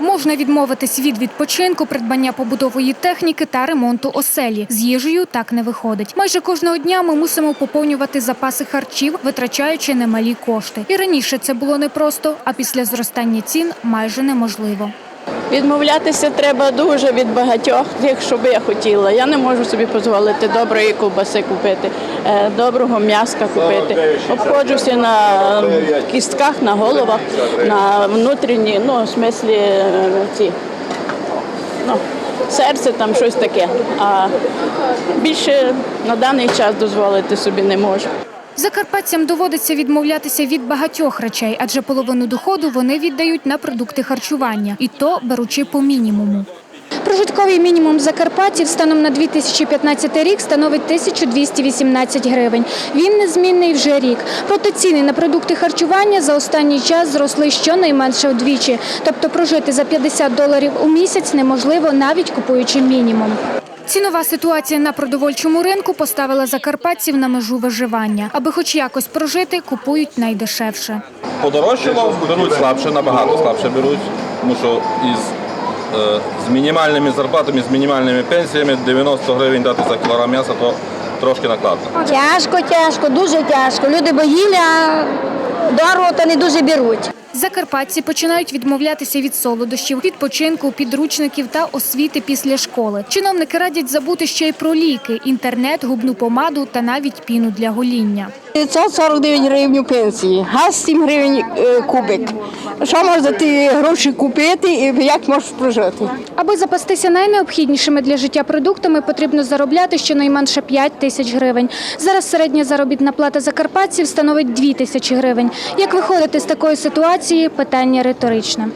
Можна відмовитись від відпочинку, придбання побутової техніки та ремонту оселі. З їжею так не виходить. Майже кожного дня ми мусимо поповнювати запаси харчів, витрачаючи немалі кошти. І раніше це було непросто, а після зростання цін майже неможливо. Відмовлятися треба дуже від багатьох, якщо би я хотіла. Я не можу собі дозволити доброї ковбаси купити, е, доброго м'яска купити. Обходжуся на кістках, на головах, на внутрішні, ну, в смислі е, ці, ну, серце там щось таке. А більше на даний час дозволити собі не можу. Закарпатцям доводиться відмовлятися від багатьох речей, адже половину доходу вони віддають на продукти харчування, і то беручи по мінімуму. Прожитковий мінімум закарпатців станом на 2015 рік становить 1218 гривень. Він незмінний вже рік. Проте ціни на продукти харчування за останній час зросли щонайменше вдвічі. Тобто прожити за 50 доларів у місяць неможливо, навіть купуючи мінімум. Цінова ситуація на продовольчому ринку поставила закарпатців на межу виживання. Аби хоч якось прожити, купують найдешевше. Подорожчало, беруть слабше, набагато слабше беруть, тому що із е, з мінімальними зарплатами, з мінімальними пенсіями 90 гривень дати за кілограм м'яса, то трошки накладно. Тяжко, тяжко, дуже тяжко. Люди боїли, а дорого то не дуже беруть. Закарпатці починають відмовлятися від солодощів, відпочинку, підручників та освіти після школи. Чиновники радять забути ще й про ліки, інтернет, губну помаду та навіть піну для гоління. 549 гривень пенсії, газ 7 гривень е, кубик. Що можна за ті гроші купити і як можеш прожити? Аби запастися найнеобхіднішими для життя продуктами, потрібно заробляти щонайменше 5 тисяч гривень. Зараз середня заробітна плата закарпатців становить 2 тисячі гривень. Як виходити з такої ситуації? Питання риторичне.